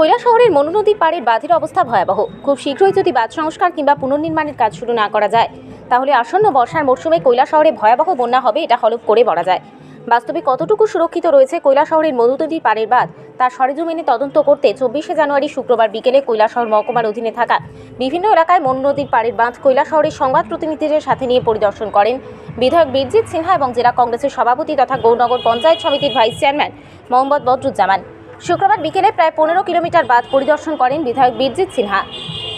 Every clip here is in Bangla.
কৈলা শহরের মনু নদীর পাড়ের বাঁধের অবস্থা ভয়াবহ। খুব শীঘ্রই যদি বাঁধ সংস্কার কিংবা পুনর্নির্মাণের কাজ শুরু না করা যায়, তাহলে আসন্ন বর্ষার মরশুমে কৈলা শহরে ভয়াবহ বন্যা হবে এটা হলফ করে বলা যায়। বাস্তবে কতটুকু সুরক্ষিত রয়েছে কৈলা শহরের মনু নদীর পাড়ের বাঁধ, তার সরেজমিনে তদন্ত করতে চব্বিশে জানুয়ারি শুক্রবার বিকেলে কৈলাসহর মহকুমার অধীনে থাকা বিভিন্ন এলাকায় মনু নদীর পাড়ের বাঁধ কৈলা শহরের সংবাদ প্রতিনিধিদের সাথে নিয়ে পরিদর্শন করেন বিধায়ক বীরজিৎ সিনহা এবং জেলা কংগ্রেসের সভাপতি তথা গৌরনগর পঞ্চায়েত সমিতির ভাইস চেয়ারম্যান মোহাম্মদ বদরুজ্জামান। শুক্রবার বিকেলে প্রায় পনেরো কিলোমিটার বাঁধ পরিদর্শন করেন বিধায়ক বীরজিৎ সিনহা।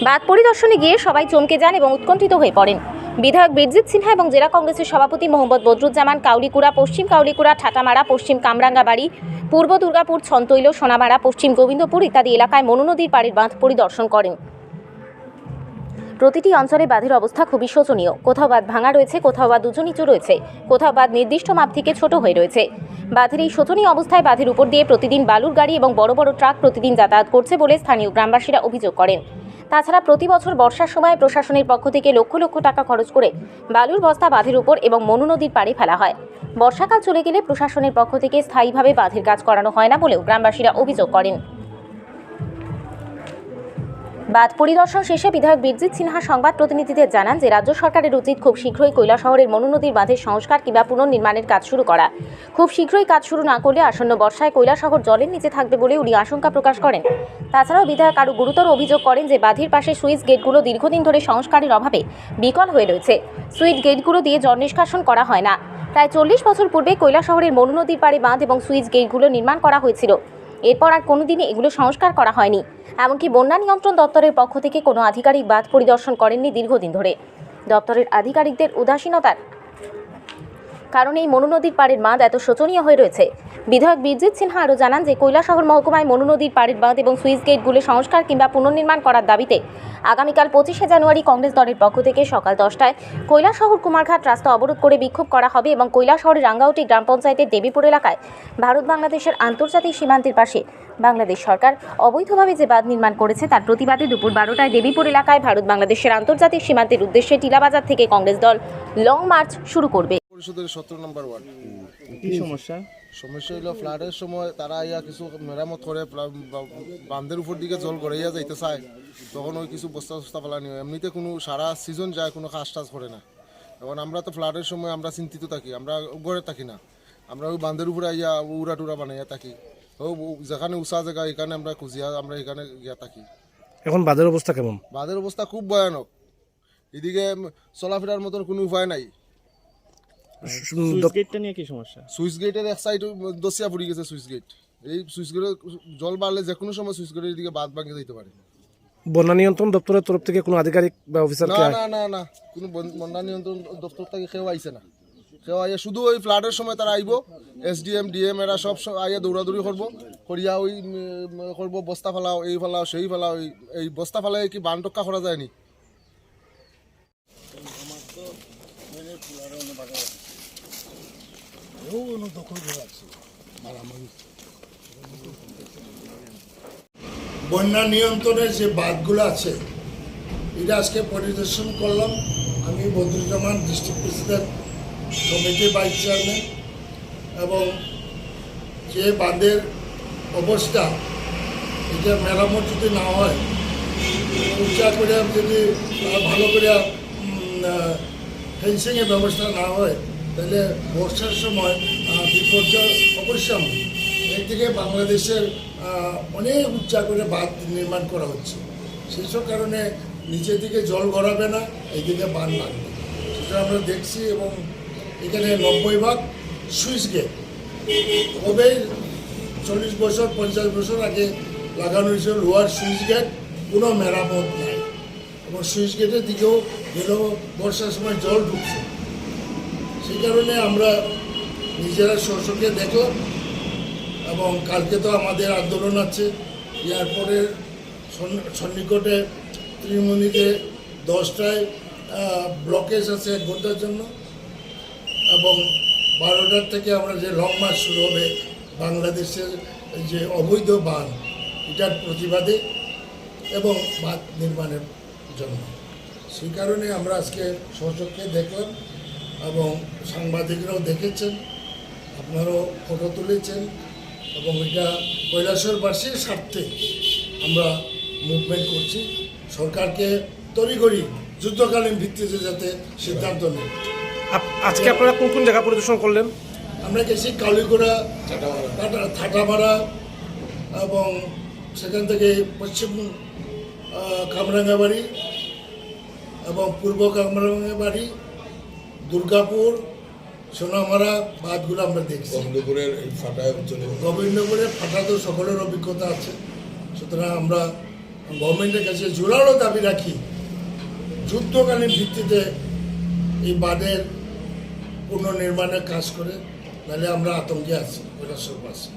বাঁধ পরিদর্শনে গিয়ে সবাই চমকে যান এবং উৎকণ্ঠিত হয়ে পড়েন। বিধায়ক বীরজিৎ সিনহা এবং জেলা কংগ্রেসের সভাপতি মোহাম্মদ বদরুজ্জামান, কাউলিকুড়া, পশ্চিম কাউলিকুড়া, ঠাটামারা, পশ্চিম কামরাঙ্গাবাড়ি, পূর্ব দুর্গাপুর ছন্তৈল সোনামারা, পশ্চিম গোবিন্দপুর ইত্যাদি এলাকায় মনু নদীর পাড়ের বাঁধ পরিদর্শন করেন। প্রতিটি অঞ্চলে বাঁধের অবস্থা খুবই শোচনীয়। কোথাও বাঁধ ভাঙা রয়েছে, কোথাও বা দুচু নিচু রয়েছে, কোথাও বাঁধ নির্দিষ্ট মাপ থেকে ছোট হয়ে রয়েছে। বাঁধের এই শোচনীয় অবস্থায় বাঁধের উপর দিয়ে প্রতিদিন বালুর গাড়ি এবং বড় বড় ট্রাক প্রতিদিন যাতায়াত করছে বলে স্থানীয় গ্রামবাসীরা অভিযোগ করেন। তাছাড়া প্রতি বছর বর্ষার সময় প্রশাসনের পক্ষ থেকে লক্ষ লক্ষ টাকা খরচ করে বালুর বস্তা বাঁধের উপর এবং মনু নদীর পাড়ে ফেলা হয়। বর্ষাকাল চলে গেলে প্রশাসনের পক্ষ থেকে স্থায়ীভাবে বাঁধের কাজ করানো হয় না বলেও গ্রামবাসীরা অভিযোগ করেন। বাদ পরিদর্শন শেষে বিধায়ক বীরজিৎ সিনহা সংবাদ প্রতিনিধিদের জানান যে রাজ্য সরকারের উচিত খুব শীঘ্রই কৈলাসহরের মনু নদীর বাঁধের সংস্কার কিংবা পুনর্নির্মাণের কাজ শুরু করা। খুব শীঘ্রই কাজ শুরু না করলে আসন্ন বর্ষায় কৈলা শহর জলের নিচে থাকবে বলে উনি আশঙ্কা প্রকাশ করেন। তাছাড়াও বিধায়ক আরও গুরুতর অভিযোগ করেন যে বাঁধের পাশে সুইচ গেটগুলো দীর্ঘদিন ধরে সংস্কারের অভাবে বিকল হয়ে রয়েছে। সুইচ গেটগুলো দিয়ে জল নিষ্কাশন করা হয় না। প্রায় চল্লিশ বছর পূর্বে কৈলাসহরের মনু নদীর পাড়ে বাঁধ এবং সুইচ গেটগুলো নির্মাণ করা হয়েছিল। এরপর আর কোনোদিনই এগুলো সংস্কার করা হয়নি। এমনকি বন্যা নিয়ন্ত্রণ দপ্তরের পক্ষ থেকে কোনো আধিকারিক বাঁধ পরিদর্শন করেননি দীর্ঘদিন ধরে। দপ্তরের আধিকারিকদের উদাসীনতার কারণে এই মনু নদীর পাড়ের বাঁধ এত শোচনীয় হয়ে রয়েছে। বিধায়ক বীরজিৎ সিনহা আরও জানান যে কৈলাসহর মহকুমায় মনু নদীর পাড়ের বাঁধ এবং সুইচ গেটগুলি সংস্কার কিংবা পুনর্নির্মাণ করার দাবিতে আগামীকাল পঁচিশে জানুয়ারি কংগ্রেস দলের পক্ষ থেকে সকাল দশটায় কৈলাসহর কুমারঘাট রাস্তা অবরোধ করে বিক্ষোভ করা হবে এবং কৈলাসহরের রাঙ্গাউটি গ্রাম পঞ্চায়েতের দেবীপুর এলাকায় ভারত বাংলাদেশের আন্তর্জাতিক সীমান্তের পাশে বাংলাদেশ সরকার অবৈধভাবে যে বাঁধ নির্মাণ করেছে তার প্রতিবাদে দুপুর বারোটায় দেবীপুর এলাকায় ভারত বাংলাদেশের আন্তর্জাতিক সীমান্তের উদ্দেশ্যে টিলাবাজার থেকে কংগ্রেস দল লং মার্চ শুরু করবে। পরিষদের সতেরো নম্বর ওয়ার্ড কি সমস্যা? সমস্যা হইল ফ্লাডের সময় তারা ইয়া কিছু মেরামত করে বান্ধের উপর দিকে জল গড়াইয়া যাইতে চায় তখন ওই কিছু বস্তা বস্তা ফেলানি হয় এমনিতে কোনো সারা সিজন যায় কোনো কাজ টাজ করে না। এখন আমরা তো ফ্লাডের সময় আমরা চিন্তিত থাকি আমরা ঘরে থাকি না। আমরা ওই বান্ধের উপরে আইয়া উড়া টুরা বানাইয়া থাকি। ও যেখানে উষা জায়গা এখানে আমরা খুঁজিয়া আমরা এখানে গিয়া থাকি। এখন বাজার অবস্থা কেমন? বাঁধের অবস্থা খুব ভয়ানক। এদিকে চলাফেরার মতন কোনো উপায় নাই। দ- গেটটা নিয়ে কি সমস্যা? সুইচ গেটের এক সাইড দশিয়া পড়ে গেছে সুইচ গেট এই সুইচ গেটে জল বাড়লে যে কোনো সময় সুইচ গেটের দিকে বাদ ভাঙে পারে। বন্যা নিয়ন্ত্রণ দপ্তরের তরফ থেকে কোনো আধিকারিক বা অফিসার না না না না। কোনো বন্যা নিয়ন্ত্রণ দপ্তর থেকে কেউ আইছে না। কেউ আইয়া শুধু ওই ফ্লাডের সময় তারা আইব। এস ডি এম ডিএম এরা সব আইয়া দৌড়াদৌড়ি করব। করিয়া ওই করব বস্তা ফেলাও এই ফেলাও সেই ফেলাও এই- বস্তা ফেলাই কি বান টক্কা করা যায়নি বন্যা নিয়ন্ত্রণের যে বাঁধগুলো আছে এটা আজকে পরিদর্শন করলাম। আমি বদরুজ্জামান ডিস্ট্রিক্ট প্রেসিডেন্ট কমিটির ভাইস চেয়ারম্যান এবং যে বাঁধের অবস্থা, এটা মেরামত যদি না হয় উচ্চা করে যদি ভালো করে ফেন্সিংয়ের ব্যবস্থা না হয়, তাহলে বর্ষার সময় আহ, বিপর্যয় অবশ্যই একদিকে বাংলাদেশের অনেক উচ্চা করে বাঁধ নির্মাণ করা হচ্ছে। সেসব কারণে নিচের দিকে জল গড়াবে না এইদিকে বান লাগবে সেটা আমরা দেখছি এবং এখানে নব্বই ভাগ সুইচ গেট। কবে চল্লিশ বছর পঞ্চাশ বছর আগে লাগানো হয়েছিল লোহার সুইচ গেট কোনো মেরামত নাই। এবং সুইচ গেটের দিকেও গেলেও বর্ষার সময় জল ঢুকছে। সেই কারণে আমরা নিজেরা শস্যকে দেখলাম এবং কালকে তো আমাদের আন্দোলন আছে। এয়ারপোর্টের সন্নি- সন্নিকটে ত্রিমণিতে দশটায় ব্লকেজ আছে এক ঘণ্টার জন্য। এবং বারোটার থেকে আমরা যে লং মার্চ শুরু হবে, বাংলাদেশের যে অবৈধ বান এটার প্রতিবাদে এবং বাঁধ নির্মাণের জন্য। সেই কারণে আমরা আজকে সচক্ষে দেখলাম এবং সাংবাদিকরাও দেখেছেন। আপনারাও ফটো তুলেছেন এবং এটা কৈলাসরবাসীর স্বার্থে আমরা মুভমেন্ট করছি। সরকারকে তড়িঘড়ি যুদ্ধকালীন ভিত্তিতে যাতে সিদ্ধান্ত নেয়। আজকে আপনারা কোন কোন জায়গা পরিদর্শন করলেন? আমরা গেছি কালীগোড়া থাটামারা এবং সেখান থেকে পশ্চিম কামরাঙ্গাবাড়ি এবং পূর্ব কামরাঙ্গাবাড়ি দুর্গাপুর সোনামারা বাঁধগুলো আমরা দেখছি। গোবিন্দপুরের এই অঞ্চলে গোবিন্দপুরের। ফাটা তো সকলের অভিজ্ঞতা আছে। সুতরাং আমরা গভর্নমেন্টের কাছে জোরালো দাবি রাখি যুদ্ধকালীন ভিত্তিতে এই বাঁধের পুনর্নির্মাণের কাজ করে নাহলে আমরা আতঙ্কে আছি কৈলাসর পাশে